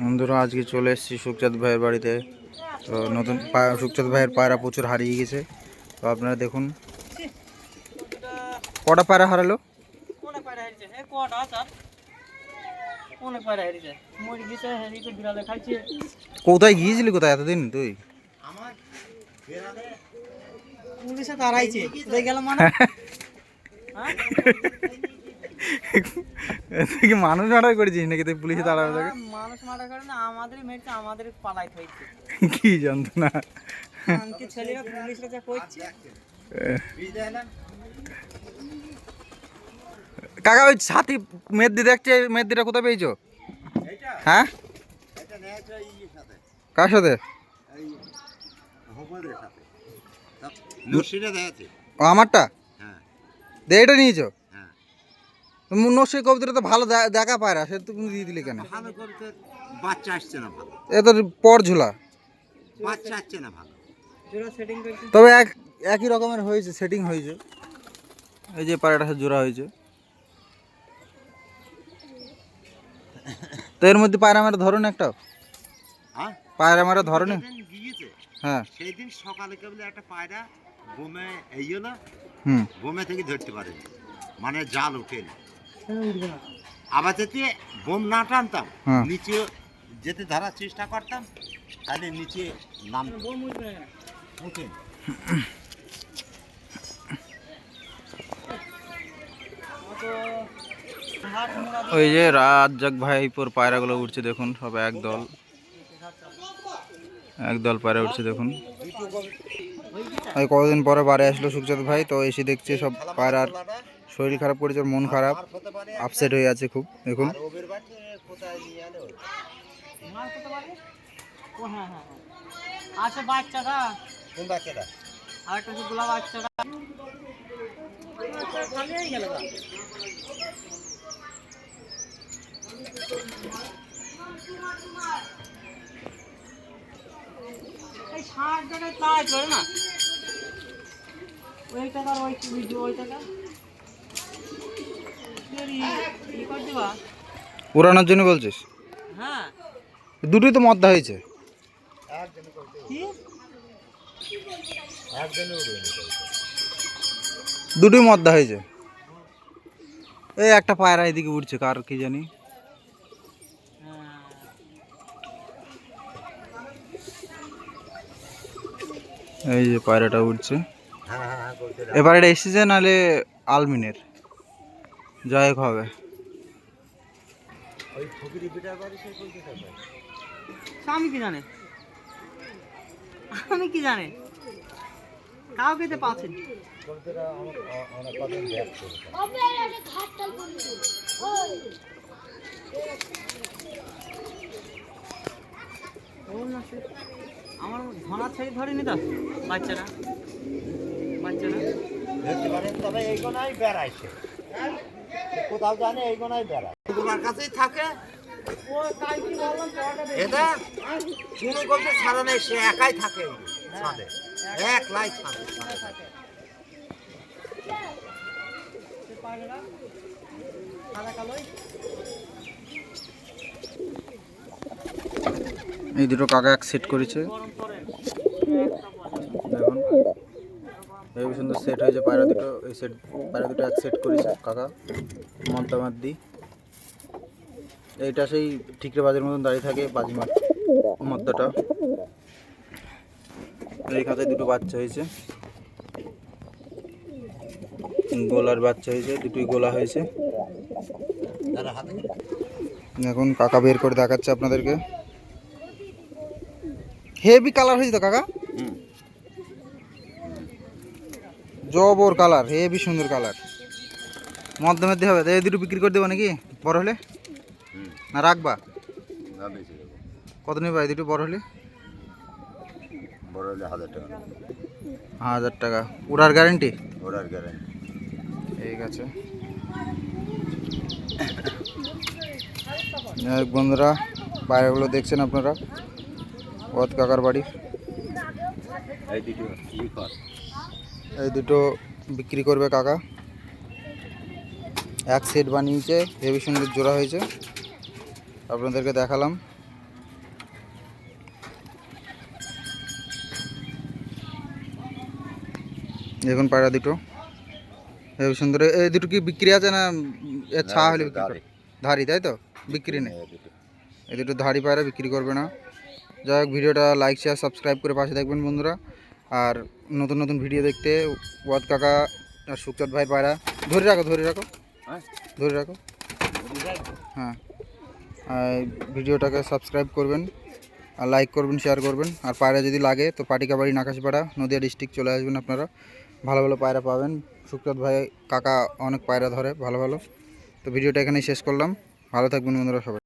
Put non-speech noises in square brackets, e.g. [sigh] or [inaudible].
বন্ধুরা আজকে চলে এসেছি সুখচাঁদ ভাইয়ের বাড়িতে। তো নতুন সুখচাঁদ ভাইয়ের পায়রা প্রচুর হারিয়ে গেছে। তো আপনারা দেখুন। কটা পায়রা হারালো? খাইছে। কোথায় গিয়েছিলি কোথায় এতদিন তুই? পুলিশে তাড়াইছে গেল মানে? [laughs] হ্যাঁ? [laughs] তুই কি মানুষ অর্ডার করেছিস নাকি? তুই পুলিশে তাড়াবে তোকে? মানুষ মারা করে না আমাদের মেরেছে আমাদের পালাই হয়েছে কি জানতো না ছেলেরা পুলিশরা যা করছে। কাকা ওই সাথী মেহেদি দেখছে মেহেদিটা কোথায় পেয়েছ? হ্যাঁ? কার সাথে? ও, আমারটা? হ্যাঁ। দে এটা নিয়েছো। হ্যাঁ নসির কবিতাটা তো ভালো দেখা পায়রা সে তুমি দিয়ে দিলে কেন? ভালো বাচ্চা আসছে না ভালো। এ তো পর ঝোলা। বাচ্চা আসছে না ভালো। তবে এক একই রকমের হয়েছে সেটিং হয়েছে। এই যে পায়রাটা জোড়া হয়েছে। তো এর মধ্যে পায়রা মারা ধরুন একটা? হ্যাঁ? পায়রা মারা ধরুন হ্যাঁ। সেই দিন সকালে কেবল একটা পায়রা এই না হুম। বোমে থেকে ধরতে পারেনি। মানে জাল ওঠেনি না আবার যদি বোম না টানতাম হ্যাঁ। নিচে যেতে ধরার চেষ্টা করতাম তাহলে নিচে নাম ওই যে রাজ্জাক ভাইপুর পায়রাগুলো উঠছে দেখুন সব একদল। একদল পায়রা উঠছে দেখুন। কতদিন পরে বাড়ি আসলো সুখচাঁদ ভাই তো এসে দেখছে সব পায়রার শরীর খারাপ করেছে মন খারাপ আপসেট হয়ে আছে খুব দেখুন। হ্যাঁ হ্যাঁ হ্যাঁ আচ্ছা বাচ্চাটা কোন বাচ্চাটা গোলা। এই ষাট করে না। ওই টাকার ওই ওই- টাকা উড়ানোর জন্য বলছিস? হ্যাঁ। দুটোই তো মদ্দা হয়েছে। দুটোই মদ্দা হয়েছে। এই একটা পায়রা এদিকে উঠছে কার কি জানি। এই যে পায়রাটা উঠছে হ্যাঁ হ্যাঁ এ পায়রাটা এসেছে নাহলে আলমিনের। জয় হোক হবে। আমি কি জানে? আমি কি জানে? কাউকে তো পাচ্ছেন। আমার ধনা ছেড়ে ধরেনি তো বাচ্চারা। বাচ্চারা। ধরতে পারেন তবে এই গোনাই বেড়াইছে। কোথাও জানে, এই গোনাই বেড়ায়। তোমার কাছেই থাকে। এটা কোনো করতে ছাড়া নেই, সে একাই থাকে ছাদে। ছাদে এই দুটো কাকা এক সেট করেছে গরম করে দেখুন এই সুন্দর সেট হয়েছে। পায়রা দুটো, এই সেট পায়রা দুটো এক সেট করেছে। কাকা মন্তামাদ্দি এইটা সেই ঠিকরে বাজের মতন দাঁড়িয়ে থাকে বাজিমার মদ্দাটা। এই খাতায় দুটো বাচ্চা হয়েছে। গোলার বাচ্চা হয়েছে, দুটোই গোলা হয়েছে। এখন কাকা বের করে দেখাচ্ছে আপনাদেরকে। হেভি কালার হয়েছে তো, কাকা হুম। জবর কালার হেভি সুন্দর কালার। মধ্যে মধ্যে হবে তো এই দুটো বিক্রি করে দেবো নাকি? বড় হলে? না রাখবা? কত নেবে এই দুটো বড় হলে? বড় হলে হাজার টাকা হাজার টাকা। উড়ার গ্যারেন্টি ওরার গ্যারেন্টি ঠিক আছে। বন্ধুরা পায়রাগুলো দেখছেন আপনারা? পথ কাকার বাড়ি। এই দুটো বিক্রি করবে কাকা। এক সেট বানিয়েছে হেভি সুন্দর জোড়া হয়েছে। আপনাদেরকে দেখালাম। দেখুন পায়রা দুটো। হেভি সুন্দর। এই দুটো কি বিক্রি আছে না ছা হলে ধারি তাই তো? বিক্রি নেই। এই দুটো ধারি পায়রা বিক্রি করবে না। যাই হোক ভিডিওটা লাইক শেয়ার সাবস্ক্রাইব করে পাশে থাকবেন বন্ধুরা। আর নতুন নতুন ভিডিও দেখতে ওয়াদ কাকা আর সুকচাঁদ ভাই পায়রা। ধরে রাখো ধরে রাখো। ধরে রাখো। হ্যাঁ। আর ভিডিওটাকে সাবস্ক্রাইব করবেন আর লাইক করবেন শেয়ার করবেন। আর পায়রা যদি লাগে তো পাটিকাবাড়ি নাকাশিপাড়া নদিয়া ডিস্ট্রিক্ট চলে আসবেন আপনারা। ভালো ভালো পায়রা পাবেন। সুকচাঁদ ভাই কাকা অনেক পায়রা ধরে ভালো ভালো। তো ভিডিওটা এখানেই শেষ করলাম। ভালো থাকবেন বন্ধুরা সবাই।